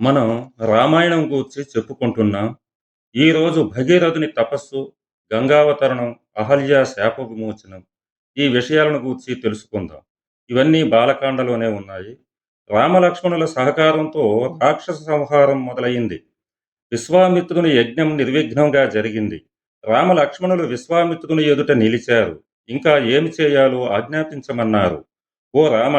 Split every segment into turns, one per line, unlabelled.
మనం రామాయణం గూర్చి చెప్పుకుంటున్నాం. ఈరోజు భగీరథుని తపస్సు, గంగావతరణం, అహల్య శాప విమోచనం ఈ విషయాలను గూర్చి తెలుసుకుందాం. ఇవన్నీ బాలకాండలోనే ఉన్నాయి. రామలక్ష్మణుల సహకారంతో రాక్షస సంహారం మొదలైంది విశ్వామిత్రుని యజ్ఞం నిర్విఘ్నంగా జరిగింది. రామలక్ష్మణులు విశ్వామిత్రుని ఎదుట నిలిచారు. ఇంకా ఏమి చేయాలో ఆజ్ఞాపించమన్నారు. ఓ రామ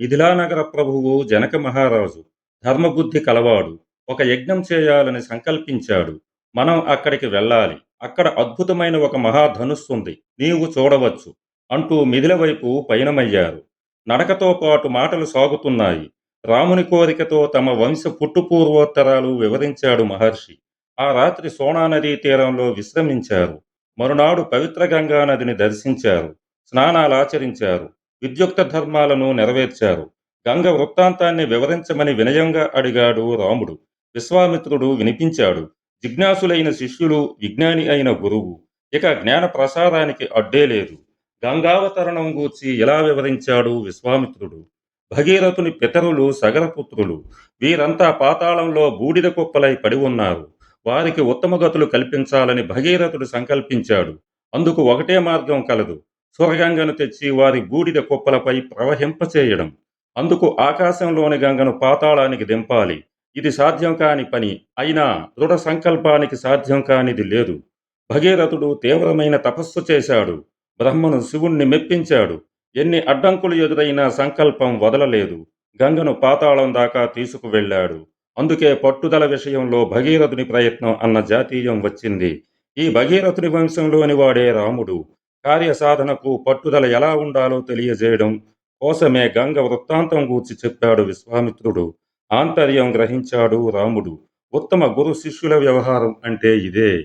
మిథిలానగర ప్రభువు జనక మహారాజు ధర్మబుద్ధి కలవాడు ఒక యజ్ఞం చేయాలని సంకల్పించాడు. మనం అక్కడికి వెళ్ళాలి. అక్కడ అద్భుతమైన ఒక మహాధనుస్సుంది. నీవు చూడవచ్చు. అంటూ మిథిల వైపు పయనమయ్యారు. నడకతో పాటు మాటలు సాగుతున్నాయి. రాముని కోరికతో తమ వంశ పుట్టుపూర్వోత్తరాలు వివరించాడు మహర్షి. ఆ రాత్రి సోనా నదీ తీరంలో విశ్రమించారు. మరునాడు పవిత్ర గంగా నదిని దర్శించారు స్నానాలాచరించారు విద్యుక్త ధర్మాలను నెరవేర్చారు. గంగ వృత్తాంతాన్ని వివరించమని వినయంగా అడిగాడు రాముడు. విశ్వామిత్రుడు వినిపించాడు. జిజ్ఞాసులైన శిష్యులు విజ్ఞాని అయిన గురువు. ఇక జ్ఞాన ప్రసారానికి అడ్డే లేదు. గంగావతరణం గూర్చి ఎలా వివరించాడు విశ్వామిత్రుడు? భగీరథుని పితరులు సగరపుత్రులు వీరంతా పాతాళంలో బూడిద కుప్పలై పడి ఉన్నారు. వారికి ఉత్తమ గతులు కల్పించాలని భగీరథుడు సంకల్పించాడు. అందుకు ఒకటే మార్గం కలదు. సురగంగను తెచ్చి వారి బూడిద కుప్పలపై ప్రవహింపచేయడం. అందుకు ఆకాశంలోని గంగను పాతాళానికి దింపాలి. ఇది సాధ్యం కాని పని. అయినా దృఢ సంకల్పానికి సాధ్యం కానిది లేదు. భగీరథుడు తీవ్రమైన తపస్సు చేశాడు. బ్రహ్మను శివుణ్ణి మెప్పించాడు. ఎన్ని అడ్డంకులు ఎదురైనా సంకల్పం వదలలేదు. గంగను పాతాళం దాకా తీసుకువెళ్ళాడు. అందుకే పట్టుదల విషయంలో భగీరథుని ప్రయత్నం అన్న జాతీయం వచ్చింది. ఈ భగీరథుని వంశంలోని వాడే రాముడు. కార్యసాధనకు పట్టుదల ఎలా ఉండాలో తెలియజేయడం కోసమే గంగ వృత్తాంతం గూర్చి చెప్పాడు విశ్వామిత్రుడు. ఆంతర్యం గ్రహించాడు రాముడు. ఉత్తమ గురు శిష్యుల వ్యవహారం అంటే ఇదే.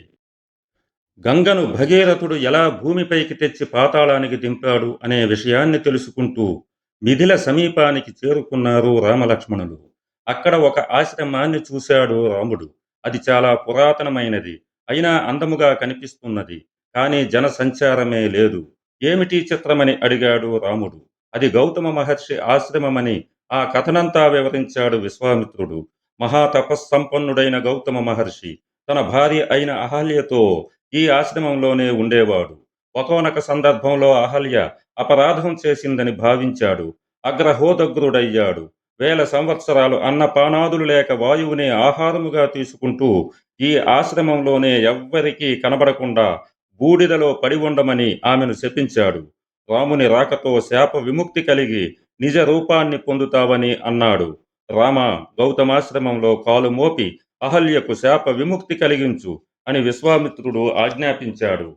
గంగను భగీరథుడు ఎలా భూమిపైకి తెచ్చి పాతాళానికి దింపాడు అనే విషయాన్ని తెలుసుకుంటూ మిథిల సమీపానికి చేరుకున్నారు రామలక్ష్మణులు. అక్కడ ఒక ఆశ్రమాన్ని చూశాడు రాముడు. అది చాలా పురాతనమైనది. అయినా అందముగా కనిపిస్తున్నది. కానీ జనసంచారమే లేదు. ఏమిటి చిత్రమని అడిగాడు రాముడు. అది గౌతమ మహర్షి ఆశ్రమమని ఆ కథనంతా వివరించాడు విశ్వామిత్రుడు. మహాతపస్సంపన్నుడైన గౌతమ మహర్షి తన భార్య అయిన అహల్యతో ఈ ఆశ్రమంలోనే ఉండేవాడు. ఒకనొక సందర్భంలో అహల్య అపరాధం చేసిందని భావించాడు. అగ్రహోదగ్రుడయ్యాడు. వేల సంవత్సరాలు అన్నపానాదులు లేక వాయువునే ఆహారముగా తీసుకుంటూ ఈ ఆశ్రమంలోనే ఎవ్వరికీ కనబడకుండా బూడిదలో పడి ఉండమని ఆమెను శపించాడు. రాముని రాకతో శాప విముక్తి కలిగి నిజ రూపాన్ని పొందుతావని అన్నాడు. రామ గౌతమాశ్రమంలో కాలు మోపి అహల్యకు శాప విముక్తి కలిగించు అని విశ్వామిత్రుడు ఆజ్ఞాపించాడు.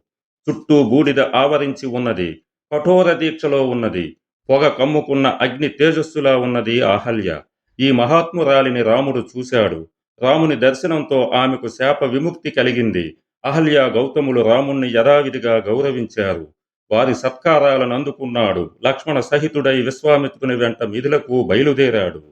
చుట్టూ బూడిద ఆవరించి ఉన్నది కఠోర దీక్షలో ఉన్నది పొగ కమ్ముకున్న అగ్ని తేజస్సులా ఉన్నది అహల్య. ఈ మహాత్మురాలిని రాముడు చూశాడు. రాముని దర్శనంతో ఆమెకు శాప విముక్తి కలిగింది. అహల్య గౌతములు రాముణ్ణి యథావిధిగా గౌరవించారు. వారి సత్కారాలను అందుకున్నాడు. లక్ష్మణ సహితుడై విశ్వామిత్రుని వెంట మిథిలకు బయలుదేరాడు.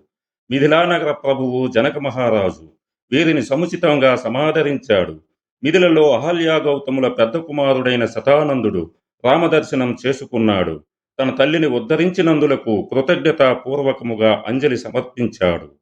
మిథిలానగర ప్రభువు జనక మహారాజు వీరిని సముచితంగా సమాదరించాడు. మిథిలలో అహల్యా గౌతముల పెద్ద కుమారుడైన శతానందుడు రామదర్శనం చేసుకున్నాడు. తన తల్లిని ఉద్ధరించినందులకు కృతజ్ఞతాపూర్వకముగా అంజలి సమర్పించాడు.